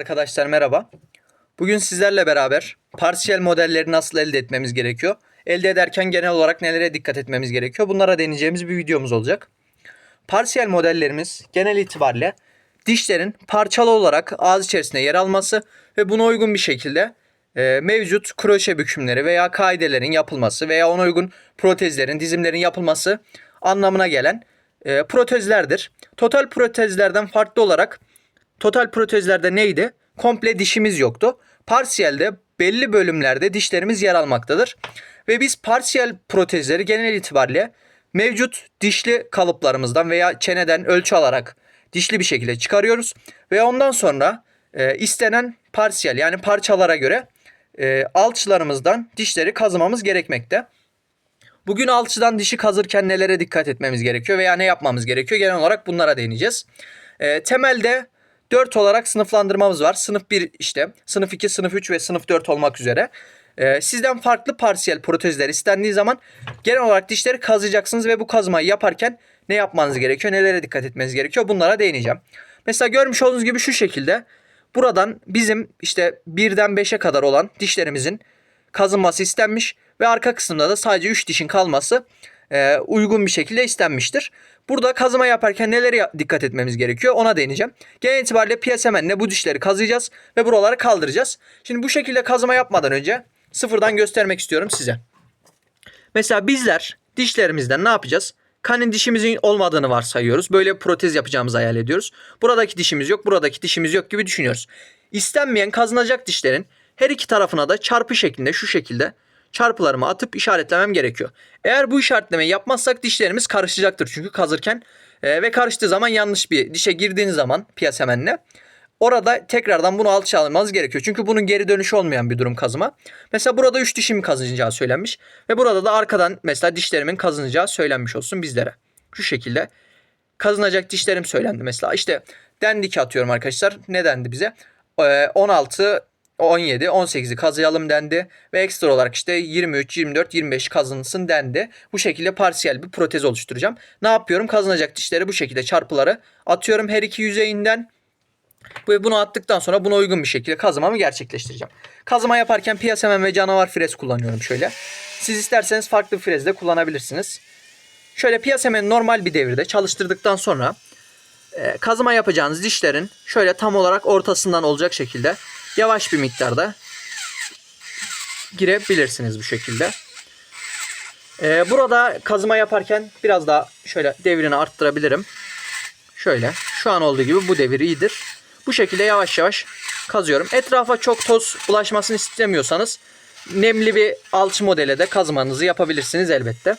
Arkadaşlar merhaba. Bugün sizlerle beraber parsiyel modelleri nasıl elde etmemiz gerekiyor? Elde ederken genel olarak nelere dikkat etmemiz gerekiyor? Bunlara deneyeceğimiz bir videomuz olacak. Parsiyel modellerimiz genel itibariyle dişlerin parçalı olarak ağız içerisinde yer alması ve buna uygun bir şekilde e, mevcut kroşe bükümleri veya kaidelerin yapılması veya ona uygun protezlerin, dizimlerin yapılması anlamına gelen e, protezlerdir. Total protezlerden farklı olarak Total protezlerde neydi? Komple dişimiz yoktu. Parsiyelde belli bölümlerde dişlerimiz yer almaktadır. Ve biz parsiyel protezleri genel itibariyle mevcut dişli kalıplarımızdan veya çeneden ölçü alarak dişli bir şekilde çıkarıyoruz. Ve ondan sonra e, istenen parsiyel yani parçalara göre e, alçılarımızdan dişleri kazımamız gerekmekte. Bugün alçıdan dişi kazırken nelere dikkat etmemiz gerekiyor veya ne yapmamız gerekiyor? Genel olarak bunlara değineceğiz. E, temelde 4 olarak sınıflandırmamız var. Sınıf 1 işte, sınıf 2, sınıf 3 ve sınıf 4 olmak üzere. E, sizden farklı parsiyel protezler istendiği zaman genel olarak dişleri kazıyacaksınız ve bu kazmayı yaparken ne yapmanız gerekiyor, nelere dikkat etmeniz gerekiyor bunlara değineceğim. Mesela görmüş olduğunuz gibi şu şekilde buradan bizim işte 1'den 5'e kadar olan dişlerimizin kazınması istenmiş ve arka kısımda da sadece 3 dişin kalması e, uygun bir şekilde istenmiştir. Burada kazıma yaparken nelere dikkat etmemiz gerekiyor ona değineceğim. Genel itibariyle piyasemenle bu dişleri kazıyacağız ve buraları kaldıracağız. Şimdi bu şekilde kazıma yapmadan önce sıfırdan göstermek istiyorum size. Mesela bizler dişlerimizden ne yapacağız? Kanin dişimizin olmadığını varsayıyoruz. Böyle protez yapacağımızı hayal ediyoruz. Buradaki dişimiz yok, buradaki dişimiz yok gibi düşünüyoruz. İstenmeyen kazınacak dişlerin her iki tarafına da çarpı şeklinde şu şekilde çarpılarımı atıp işaretlemem gerekiyor. Eğer bu işaretlemeyi yapmazsak dişlerimiz karışacaktır çünkü kazırken e, ve karıştığı zaman yanlış bir dişe girdiğiniz zaman piyasemenle orada tekrardan bunu alçı almanız gerekiyor. Çünkü bunun geri dönüşü olmayan bir durum kazıma. Mesela burada 3 dişimin kazınacağı söylenmiş ve burada da arkadan mesela dişlerimin kazınacağı söylenmiş olsun bizlere. Şu şekilde kazınacak dişlerim söylendi mesela. İşte dendi ki atıyorum arkadaşlar. Ne dendi bize? Ee, 16 17, 18'i kazıyalım dendi ve ekstra olarak işte 23, 24, 25 kazınsın dendi. Bu şekilde parsiyel bir protez oluşturacağım. Ne yapıyorum? Kazınacak dişleri bu şekilde çarpıları atıyorum her iki yüzeyinden. Ve bunu attıktan sonra buna uygun bir şekilde kazımamı gerçekleştireceğim. Kazıma yaparken piyasemen ve canavar frez kullanıyorum şöyle. Siz isterseniz farklı bir frez de kullanabilirsiniz. Şöyle piyasemeni normal bir devirde çalıştırdıktan sonra e, kazıma yapacağınız dişlerin şöyle tam olarak ortasından olacak şekilde yavaş bir miktarda girebilirsiniz bu şekilde. Ee, burada kazıma yaparken biraz daha şöyle devrini arttırabilirim. Şöyle şu an olduğu gibi bu devir iyidir. Bu şekilde yavaş yavaş kazıyorum. Etrafa çok toz bulaşmasını istemiyorsanız nemli bir alçı modele de kazmanızı yapabilirsiniz elbette.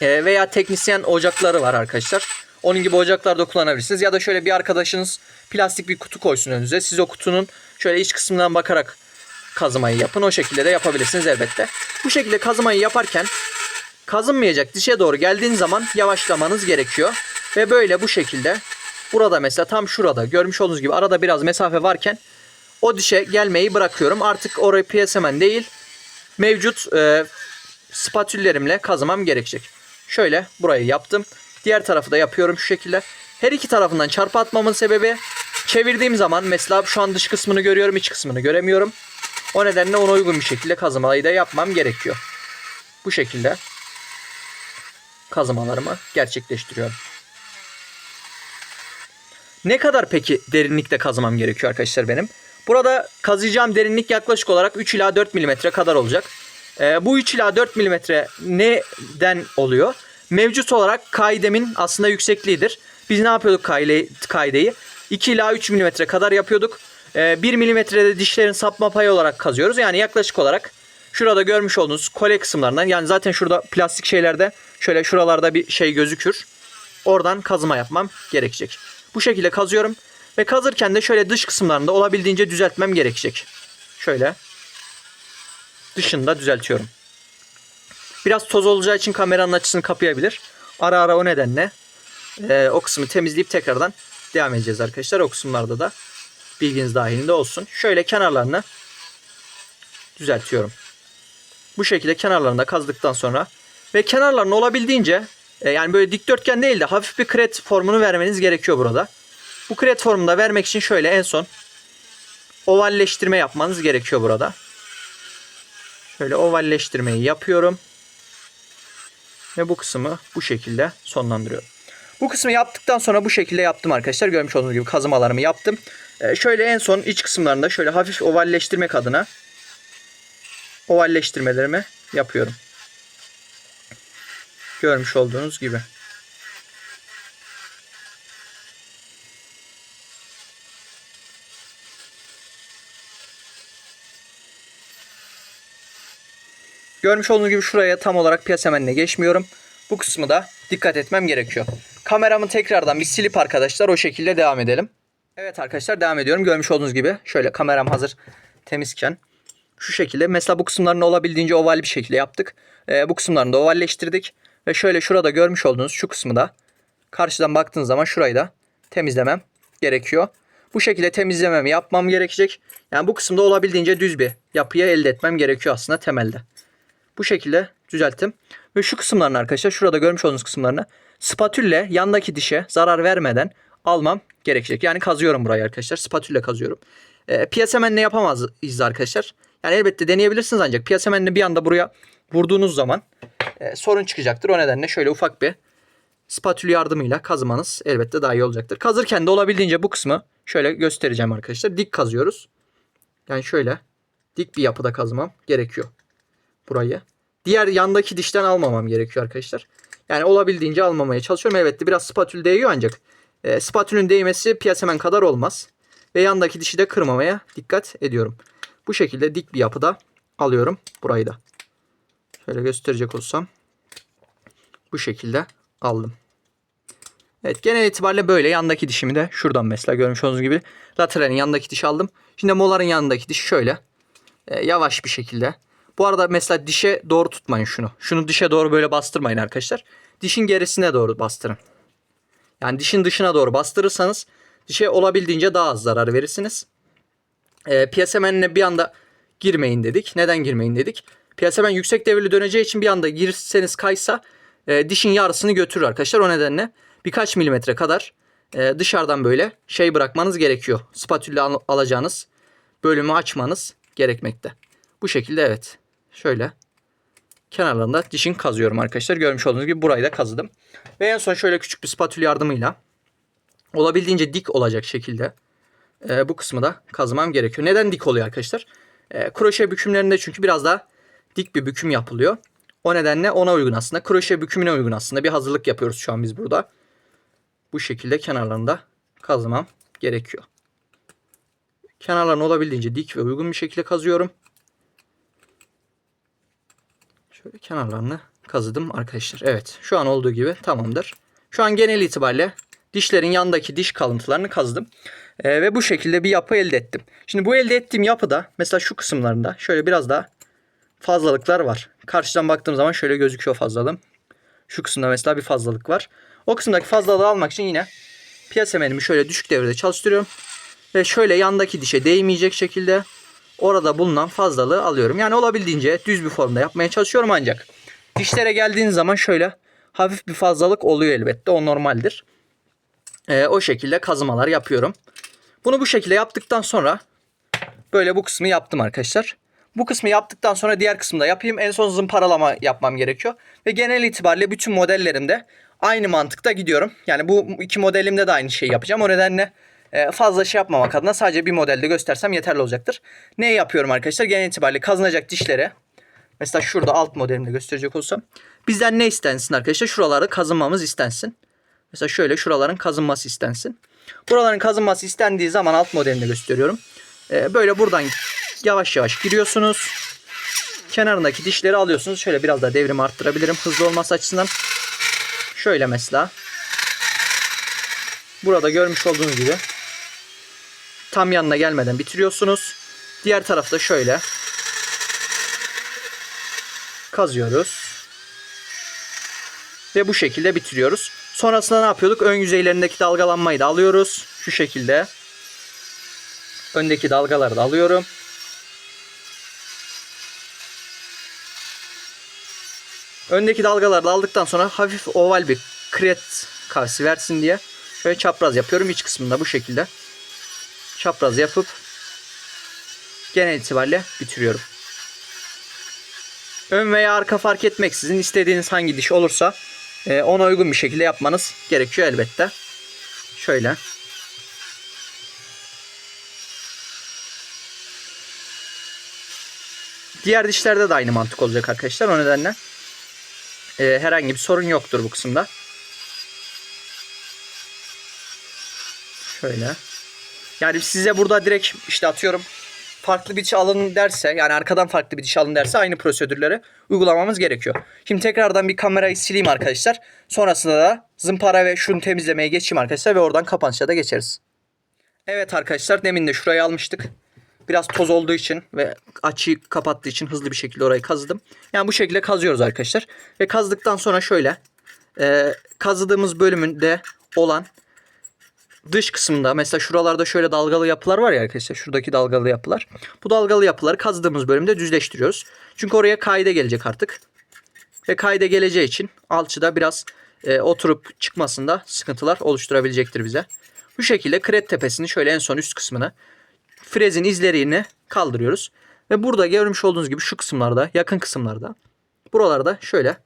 Ee, veya teknisyen ocakları var arkadaşlar. Onun gibi ocaklarda kullanabilirsiniz. Ya da şöyle bir arkadaşınız plastik bir kutu koysun önünüze. Siz o kutunun şöyle iç kısmından bakarak kazımayı yapın. O şekilde de yapabilirsiniz elbette. Bu şekilde kazımayı yaparken kazınmayacak dişe doğru geldiğiniz zaman yavaşlamanız gerekiyor. Ve böyle bu şekilde burada mesela tam şurada görmüş olduğunuz gibi arada biraz mesafe varken o dişe gelmeyi bırakıyorum. Artık orayı piyasemen değil mevcut e, spatüllerimle kazımam gerekecek. Şöyle burayı yaptım. Diğer tarafı da yapıyorum şu şekilde. Her iki tarafından çarpı atmamın sebebi çevirdiğim zaman mesela şu an dış kısmını görüyorum iç kısmını göremiyorum. O nedenle ona uygun bir şekilde kazımayı da yapmam gerekiyor. Bu şekilde kazımalarımı gerçekleştiriyorum. Ne kadar peki derinlikte kazımam gerekiyor arkadaşlar benim? Burada kazıyacağım derinlik yaklaşık olarak 3 ila 4 mm kadar olacak. Ee, bu 3 ila 4 mm neden oluyor? Mevcut olarak kaidemin aslında yüksekliğidir. Biz ne yapıyorduk kaide, kaideyi? 2 ila 3 mm kadar yapıyorduk. Ee, 1 mm'de dişlerin sapma payı olarak kazıyoruz. Yani yaklaşık olarak şurada görmüş olduğunuz kole kısımlarından yani zaten şurada plastik şeylerde şöyle şuralarda bir şey gözükür. Oradan kazıma yapmam gerekecek. Bu şekilde kazıyorum. Ve kazırken de şöyle dış kısımlarında olabildiğince düzeltmem gerekecek. Şöyle. Dışında düzeltiyorum. Biraz toz olacağı için kameranın açısını kapayabilir. Ara ara o nedenle e, o kısmı temizleyip tekrardan devam edeceğiz arkadaşlar. O kısımlarda da bilginiz dahilinde olsun. Şöyle kenarlarını düzeltiyorum. Bu şekilde kenarlarını da kazdıktan sonra ve kenarlarını olabildiğince e, yani böyle dikdörtgen değil de hafif bir kret formunu vermeniz gerekiyor burada. Bu kret formunu da vermek için şöyle en son ovalleştirme yapmanız gerekiyor burada. Şöyle ovalleştirmeyi yapıyorum. Ve bu kısmı bu şekilde sonlandırıyorum. Bu kısmı yaptıktan sonra bu şekilde yaptım arkadaşlar. Görmüş olduğunuz gibi kazımalarımı yaptım. Ee, şöyle en son iç kısımlarında şöyle hafif ovalleştirmek adına ovalleştirmelerimi yapıyorum. Görmüş olduğunuz gibi. Görmüş olduğunuz gibi şuraya tam olarak piyasemenle geçmiyorum. Bu kısmı da dikkat etmem gerekiyor. Kameramı tekrardan bir silip arkadaşlar o şekilde devam edelim. Evet arkadaşlar devam ediyorum. Görmüş olduğunuz gibi şöyle kameram hazır temizken şu şekilde mesela bu kısımlarını olabildiğince oval bir şekilde yaptık. Ee, bu kısımlarını da ovalleştirdik. Ve şöyle şurada görmüş olduğunuz şu kısmı da karşıdan baktığınız zaman şurayı da temizlemem gerekiyor. Bu şekilde temizlememi yapmam gerekecek. Yani bu kısımda olabildiğince düz bir yapıyı elde etmem gerekiyor aslında temelde. Bu şekilde düzelttim. Ve şu kısımlarını arkadaşlar şurada görmüş olduğunuz kısımlarını spatülle yandaki dişe zarar vermeden almam gerekecek. Yani kazıyorum burayı arkadaşlar. Spatülle kazıyorum. E, piyasemenle yapamazız arkadaşlar. Yani elbette deneyebilirsiniz ancak piyasemenle bir anda buraya vurduğunuz zaman e, sorun çıkacaktır. O nedenle şöyle ufak bir spatül yardımıyla kazımanız elbette daha iyi olacaktır. Kazırken de olabildiğince bu kısmı şöyle göstereceğim arkadaşlar. Dik kazıyoruz. Yani şöyle dik bir yapıda kazmam gerekiyor burayı. Diğer yandaki dişten almamam gerekiyor arkadaşlar. Yani olabildiğince almamaya çalışıyorum. Evet biraz spatül değiyor ancak e, spatülün değmesi piyasemen kadar olmaz. Ve yandaki dişi de kırmamaya dikkat ediyorum. Bu şekilde dik bir yapıda alıyorum burayı da. Şöyle gösterecek olsam. Bu şekilde aldım. Evet genel itibariyle böyle yandaki dişimi de şuradan mesela görmüş olduğunuz gibi lateralin yanındaki dişi aldım. Şimdi moların yanındaki diş şöyle e, yavaş bir şekilde. Bu arada mesela dişe doğru tutmayın şunu. Şunu dişe doğru böyle bastırmayın arkadaşlar. Dişin gerisine doğru bastırın. Yani dişin dışına doğru bastırırsanız dişe olabildiğince daha az zarar verirsiniz. E, piyasemenine bir anda girmeyin dedik. Neden girmeyin dedik? Piyasemen yüksek devirli döneceği için bir anda girseniz kaysa e, dişin yarısını götürür arkadaşlar. O nedenle birkaç milimetre kadar e, dışarıdan böyle şey bırakmanız gerekiyor. Spatülle al- alacağınız bölümü açmanız gerekmekte. Bu şekilde evet. Şöyle kenarlarında dişin kazıyorum arkadaşlar. Görmüş olduğunuz gibi burayı da kazıdım. Ve en son şöyle küçük bir spatül yardımıyla olabildiğince dik olacak şekilde e, bu kısmı da kazmam gerekiyor. Neden dik oluyor arkadaşlar? E, kroşe bükümlerinde çünkü biraz daha dik bir büküm yapılıyor. O nedenle ona uygun aslında. Kroşe bükümüne uygun aslında. Bir hazırlık yapıyoruz şu an biz burada. Bu şekilde kenarlarında kazmam gerekiyor. Kenarlarını olabildiğince dik ve uygun bir şekilde kazıyorum. Şöyle kenarlarını kazıdım arkadaşlar. Evet şu an olduğu gibi tamamdır. Şu an genel itibariyle dişlerin yanındaki diş kalıntılarını kazdım. Ee, ve bu şekilde bir yapı elde ettim. Şimdi bu elde ettiğim yapıda mesela şu kısımlarında şöyle biraz daha fazlalıklar var. Karşıdan baktığım zaman şöyle gözüküyor fazlalığım. Şu kısımda mesela bir fazlalık var. O kısımdaki fazlalığı almak için yine piyasemenimi şöyle düşük devirde çalıştırıyorum. Ve şöyle yandaki dişe değmeyecek şekilde orada bulunan fazlalığı alıyorum. Yani olabildiğince düz bir formda yapmaya çalışıyorum ancak dişlere geldiğiniz zaman şöyle hafif bir fazlalık oluyor elbette. O normaldir. Ee, o şekilde kazımalar yapıyorum. Bunu bu şekilde yaptıktan sonra böyle bu kısmı yaptım arkadaşlar. Bu kısmı yaptıktan sonra diğer kısmı da yapayım. En son zımparalama yapmam gerekiyor. Ve genel itibariyle bütün modellerimde aynı mantıkta gidiyorum. Yani bu iki modelimde de aynı şeyi yapacağım. O nedenle fazla şey yapmamak adına sadece bir modelde göstersem yeterli olacaktır. Ne yapıyorum arkadaşlar? Genel itibariyle kazınacak dişlere mesela şurada alt modelimde gösterecek olsam bizden ne istensin arkadaşlar? Şuraları kazınmamız istensin. Mesela şöyle şuraların kazınması istensin. Buraların kazınması istendiği zaman alt modelinde gösteriyorum. Ee, böyle buradan yavaş yavaş giriyorsunuz. Kenarındaki dişleri alıyorsunuz. Şöyle biraz daha devrimi arttırabilirim hızlı olması açısından. Şöyle mesela. Burada görmüş olduğunuz gibi tam yanına gelmeden bitiriyorsunuz. Diğer tarafta şöyle kazıyoruz. Ve bu şekilde bitiriyoruz. Sonrasında ne yapıyorduk? Ön yüzeylerindeki dalgalanmayı da alıyoruz. Şu şekilde. Öndeki dalgaları da alıyorum. Öndeki dalgaları da aldıktan sonra hafif oval bir kret kavsi versin diye şöyle çapraz yapıyorum iç kısmında bu şekilde. Çapraz yapıp genel itibariyle bitiriyorum. Ön veya arka fark etmeksizin istediğiniz hangi diş olursa e, ona uygun bir şekilde yapmanız gerekiyor elbette. Şöyle. Diğer dişlerde de aynı mantık olacak arkadaşlar. O nedenle e, herhangi bir sorun yoktur bu kısımda. Şöyle. Yani size burada direkt işte atıyorum farklı bir alın derse yani arkadan farklı bir diş alın derse aynı prosedürleri uygulamamız gerekiyor. Şimdi tekrardan bir kamerayı sileyim arkadaşlar. Sonrasında da zımpara ve şunu temizlemeye geçeyim arkadaşlar ve oradan kapanışa da geçeriz. Evet arkadaşlar demin de şurayı almıştık. Biraz toz olduğu için ve açıyı kapattığı için hızlı bir şekilde orayı kazıdım. Yani bu şekilde kazıyoruz arkadaşlar. Ve kazdıktan sonra şöyle e, kazıdığımız bölümünde olan dış kısmında mesela şuralarda şöyle dalgalı yapılar var ya arkadaşlar. Şuradaki dalgalı yapılar. Bu dalgalı yapıları kazdığımız bölümde düzleştiriyoruz. Çünkü oraya kaide gelecek artık. Ve kaide geleceği için alçıda biraz e, oturup çıkmasında sıkıntılar oluşturabilecektir bize. Bu şekilde kret tepesini şöyle en son üst kısmını frezin izlerini kaldırıyoruz. Ve burada görmüş olduğunuz gibi şu kısımlarda yakın kısımlarda buralarda şöyle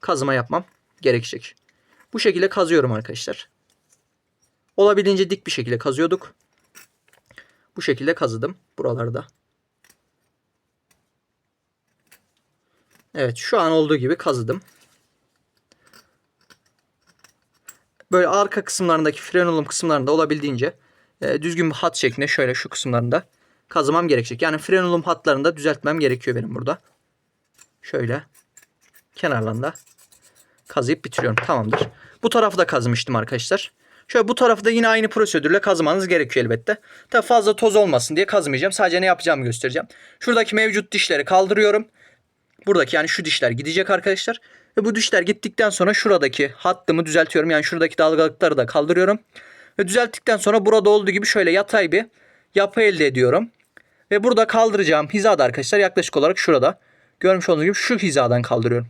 kazıma yapmam gerekecek. Bu şekilde kazıyorum arkadaşlar. Olabildiğince dik bir şekilde kazıyorduk. Bu şekilde kazıdım buralarda. Evet şu an olduğu gibi kazıdım. Böyle arka kısımlarındaki frenolum kısımlarında olabildiğince e, düzgün bir hat şeklinde şöyle şu kısımlarında kazımam gerekecek. Yani frenolum hatlarında düzeltmem gerekiyor benim burada. Şöyle kenarlarında kazıyıp bitiriyorum. Tamamdır. Bu tarafı da kazmıştım arkadaşlar. Şöyle bu tarafı da yine aynı prosedürle kazımanız gerekiyor elbette. Tabi fazla toz olmasın diye kazmayacağım. Sadece ne yapacağımı göstereceğim. Şuradaki mevcut dişleri kaldırıyorum. Buradaki yani şu dişler gidecek arkadaşlar. Ve bu dişler gittikten sonra şuradaki hattımı düzeltiyorum. Yani şuradaki dalgalıkları da kaldırıyorum. Ve düzelttikten sonra burada olduğu gibi şöyle yatay bir yapı elde ediyorum. Ve burada kaldıracağım hizada arkadaşlar yaklaşık olarak şurada. Görmüş olduğunuz gibi şu hizadan kaldırıyorum.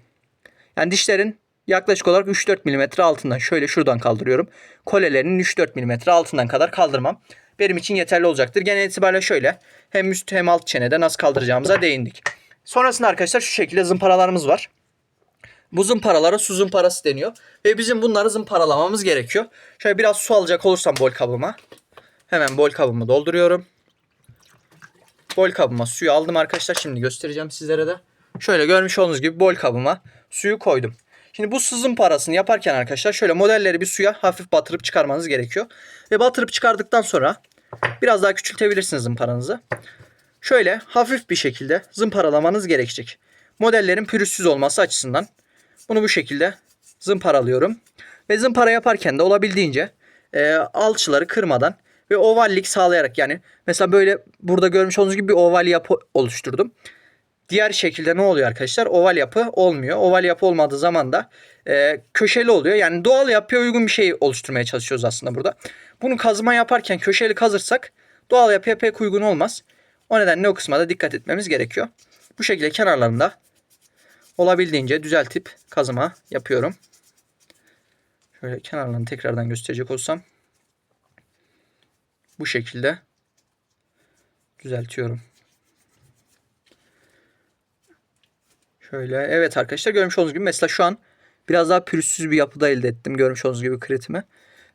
Yani dişlerin yaklaşık olarak 3-4 mm altından şöyle şuradan kaldırıyorum. Kolelerinin 3-4 mm altından kadar kaldırmam benim için yeterli olacaktır. Genel itibariyle şöyle hem üst hem alt çenede nasıl kaldıracağımıza değindik. Sonrasında arkadaşlar şu şekilde zımparalarımız var. Bu zımparalara su zımparası deniyor. Ve bizim bunları zımparalamamız gerekiyor. Şöyle biraz su alacak olursam bol kabıma. Hemen bol kabımı dolduruyorum. Bol kabıma suyu aldım arkadaşlar. Şimdi göstereceğim sizlere de. Şöyle görmüş olduğunuz gibi bol kabıma suyu koydum. Şimdi bu sızım parasını yaparken arkadaşlar şöyle modelleri bir suya hafif batırıp çıkarmanız gerekiyor. Ve batırıp çıkardıktan sonra biraz daha küçültebilirsiniz zımparanızı. Şöyle hafif bir şekilde zımparalamanız gerekecek. Modellerin pürüzsüz olması açısından bunu bu şekilde zımparalıyorum. Ve zımpara yaparken de olabildiğince e, alçıları kırmadan ve ovallik sağlayarak yani mesela böyle burada görmüş olduğunuz gibi bir oval yapı oluşturdum. Diğer şekilde ne oluyor arkadaşlar? Oval yapı olmuyor. Oval yapı olmadığı zaman da e, köşeli oluyor. Yani doğal yapıya uygun bir şey oluşturmaya çalışıyoruz aslında burada. Bunu kazıma yaparken köşeli kazırsak doğal yapıya pek uygun olmaz. O nedenle o kısma da dikkat etmemiz gerekiyor. Bu şekilde kenarlarında olabildiğince düzeltip kazıma yapıyorum. Şöyle kenarlarını tekrardan gösterecek olsam. Bu şekilde düzeltiyorum. Şöyle evet arkadaşlar görmüş olduğunuz gibi mesela şu an biraz daha pürüzsüz bir yapıda elde ettim. Görmüş olduğunuz gibi kritimi.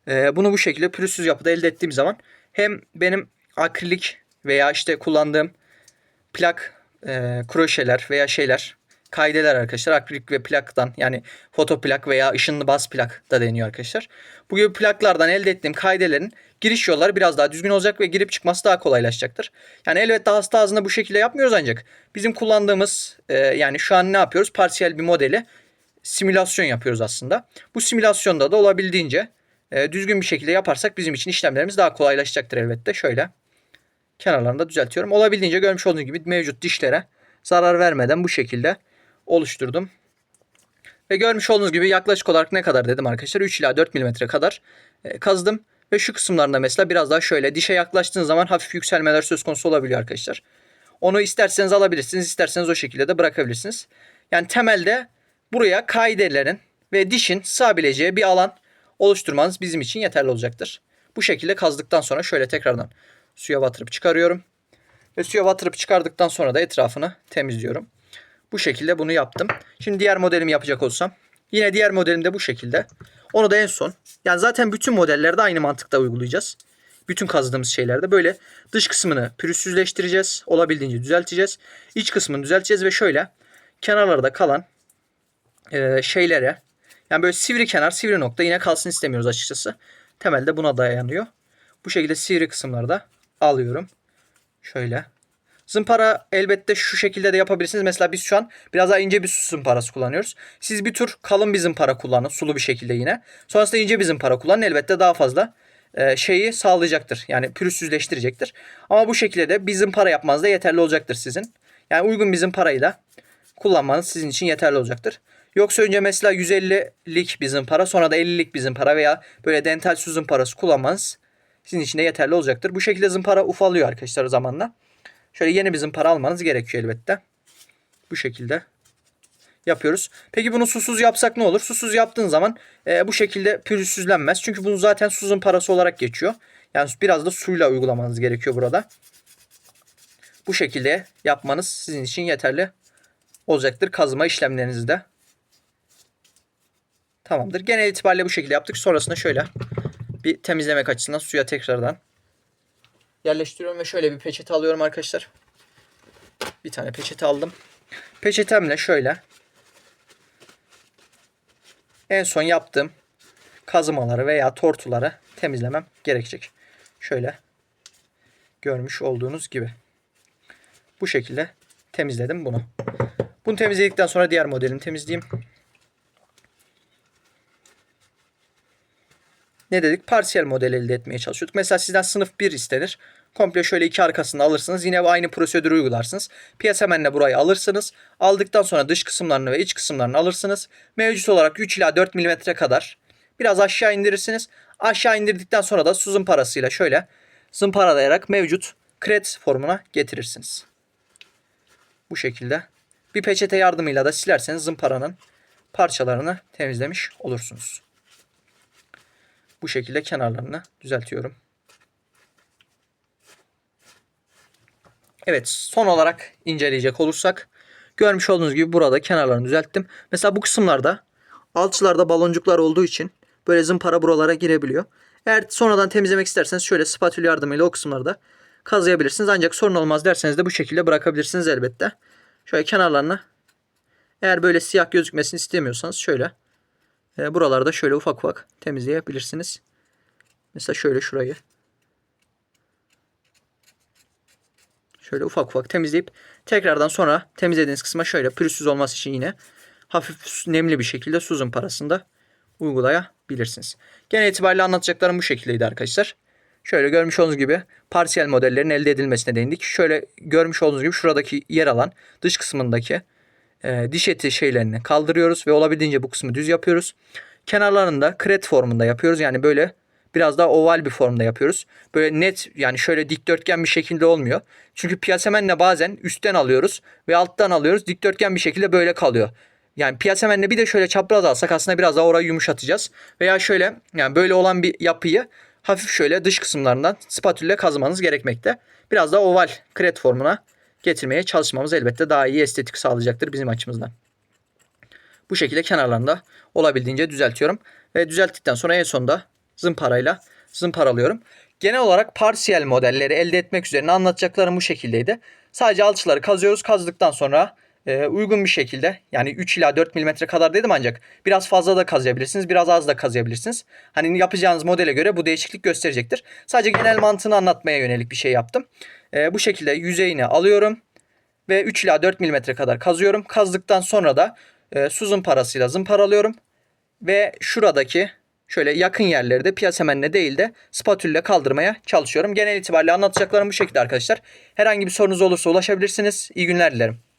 Ee, bunu bu şekilde pürüzsüz yapıda elde ettiğim zaman hem benim akrilik veya işte kullandığım plak e, kroşeler veya şeyler kaydeler arkadaşlar. Akrilik ve plaktan yani fotoplak veya ışınlı bas plak da deniyor arkadaşlar. Bu gibi plaklardan elde ettiğim kaydelerin giriş yolları biraz daha düzgün olacak ve girip çıkması daha kolaylaşacaktır. Yani elbette hasta ağzında bu şekilde yapmıyoruz ancak bizim kullandığımız e, yani şu an ne yapıyoruz? Parsiyel bir modeli simülasyon yapıyoruz aslında. Bu simülasyonda da olabildiğince e, düzgün bir şekilde yaparsak bizim için işlemlerimiz daha kolaylaşacaktır elbette. Şöyle kenarlarını da düzeltiyorum. Olabildiğince görmüş olduğunuz gibi mevcut dişlere zarar vermeden bu şekilde oluşturdum. Ve görmüş olduğunuz gibi yaklaşık olarak ne kadar dedim arkadaşlar? 3 ila 4 mm kadar e, kazdım. Ve şu kısımlarında mesela biraz daha şöyle dişe yaklaştığınız zaman hafif yükselmeler söz konusu olabiliyor arkadaşlar. Onu isterseniz alabilirsiniz, isterseniz o şekilde de bırakabilirsiniz. Yani temelde buraya kaidelerin ve dişin sığabileceği bir alan oluşturmanız bizim için yeterli olacaktır. Bu şekilde kazdıktan sonra şöyle tekrardan suya batırıp çıkarıyorum. Ve suya batırıp çıkardıktan sonra da etrafını temizliyorum. Bu şekilde bunu yaptım. Şimdi diğer modelimi yapacak olsam. Yine diğer modelim de bu şekilde. Onu da en son. Yani zaten bütün modellerde aynı mantıkta uygulayacağız. Bütün kazdığımız şeylerde böyle dış kısmını pürüzsüzleştireceğiz. Olabildiğince düzelteceğiz. İç kısmını düzelteceğiz ve şöyle kenarlarda kalan e, şeylere yani böyle sivri kenar sivri nokta yine kalsın istemiyoruz açıkçası. Temelde buna dayanıyor. Bu şekilde sivri kısımları da alıyorum. Şöyle. Zımpara elbette şu şekilde de yapabilirsiniz. Mesela biz şu an biraz daha ince bir su zımparası kullanıyoruz. Siz bir tur kalın bir zımpara kullanın. Sulu bir şekilde yine. Sonrasında ince bir zımpara kullanın. Elbette daha fazla e, şeyi sağlayacaktır. Yani pürüzsüzleştirecektir. Ama bu şekilde de bir zımpara yapmanız da yeterli olacaktır sizin. Yani uygun bir zımparayı da kullanmanız sizin için yeterli olacaktır. Yoksa önce mesela 150'lik bir zımpara sonra da 50'lik bir zımpara veya böyle dental su zımparası kullanmanız sizin için de yeterli olacaktır. Bu şekilde zımpara ufalıyor arkadaşlar zamanla. Şöyle yeni bir zımpara almanız gerekiyor elbette. Bu şekilde yapıyoruz. Peki bunu susuz yapsak ne olur? Susuz yaptığın zaman e, bu şekilde pürüzsüzlenmez. Çünkü bunu zaten su zımparası olarak geçiyor. Yani biraz da suyla uygulamanız gerekiyor burada. Bu şekilde yapmanız sizin için yeterli olacaktır kazıma işlemlerinizde. Tamamdır. Genel itibariyle bu şekilde yaptık. Sonrasında şöyle bir temizlemek açısından suya tekrardan yerleştiriyorum ve şöyle bir peçete alıyorum arkadaşlar. Bir tane peçete aldım. Peçetemle şöyle en son yaptığım kazımaları veya tortuları temizlemem gerekecek. Şöyle görmüş olduğunuz gibi. Bu şekilde temizledim bunu. Bunu temizledikten sonra diğer modelini temizleyeyim. Ne dedik? Parsiyel model elde etmeye çalışıyorduk. Mesela sizden sınıf 1 istenir. Komple şöyle iki arkasını alırsınız. Yine aynı prosedürü uygularsınız. Piyasemenle burayı alırsınız. Aldıktan sonra dış kısımlarını ve iç kısımlarını alırsınız. Mevcut olarak 3 ila 4 mm kadar biraz aşağı indirirsiniz. Aşağı indirdikten sonra da su zımparasıyla şöyle zımparalayarak mevcut kret formuna getirirsiniz. Bu şekilde. Bir peçete yardımıyla da silerseniz zımparanın parçalarını temizlemiş olursunuz. Bu şekilde kenarlarını düzeltiyorum. Evet son olarak inceleyecek olursak görmüş olduğunuz gibi burada kenarlarını düzelttim. Mesela bu kısımlarda alçılarda baloncuklar olduğu için böyle zımpara buralara girebiliyor. Eğer sonradan temizlemek isterseniz şöyle spatül yardımıyla o kısımlarda kazıyabilirsiniz. Ancak sorun olmaz derseniz de bu şekilde bırakabilirsiniz elbette. Şöyle kenarlarını eğer böyle siyah gözükmesini istemiyorsanız şöyle e, buralarda şöyle ufak ufak temizleyebilirsiniz. Mesela şöyle şurayı. Şöyle ufak ufak temizleyip tekrardan sonra temizlediğiniz kısma şöyle pürüzsüz olması için yine hafif nemli bir şekilde su zımparasında uygulayabilirsiniz. Genel itibariyle anlatacaklarım bu şekildeydi arkadaşlar. Şöyle görmüş olduğunuz gibi parsiyel modellerin elde edilmesine değindik. Şöyle görmüş olduğunuz gibi şuradaki yer alan dış kısmındaki e, diş eti şeylerini kaldırıyoruz ve olabildiğince bu kısmı düz yapıyoruz. Kenarlarında kret formunda yapıyoruz. Yani böyle biraz daha oval bir formda yapıyoruz. Böyle net yani şöyle dikdörtgen bir şekilde olmuyor. Çünkü piyasemenle bazen üstten alıyoruz ve alttan alıyoruz. Dikdörtgen bir şekilde böyle kalıyor. Yani piyasemenle bir de şöyle çapraz alsak aslında biraz daha orayı yumuşatacağız. Veya şöyle yani böyle olan bir yapıyı hafif şöyle dış kısımlarından spatülle kazımanız gerekmekte. Biraz daha oval kret formuna getirmeye çalışmamız elbette daha iyi estetik sağlayacaktır bizim açımızdan. Bu şekilde kenarlarında olabildiğince düzeltiyorum. Ve düzelttikten sonra en sonunda zımparayla zımparalıyorum. Genel olarak parsiyel modelleri elde etmek üzerine anlatacaklarım bu şekildeydi. Sadece alçıları kazıyoruz. Kazdıktan sonra e, uygun bir şekilde yani 3 ila 4 mm kadar dedim ancak biraz fazla da kazıyabilirsiniz. Biraz az da kazıyabilirsiniz. Hani yapacağınız modele göre bu değişiklik gösterecektir. Sadece genel mantığını anlatmaya yönelik bir şey yaptım. E, bu şekilde yüzeyini alıyorum ve 3 ila 4 mm kadar kazıyorum. Kazdıktan sonra da e, su zımparasıyla zımparalıyorum. Ve şuradaki şöyle yakın yerleri de piyasemenle değil de spatülle kaldırmaya çalışıyorum. Genel itibariyle anlatacaklarım bu şekilde arkadaşlar. Herhangi bir sorunuz olursa ulaşabilirsiniz. İyi günler dilerim.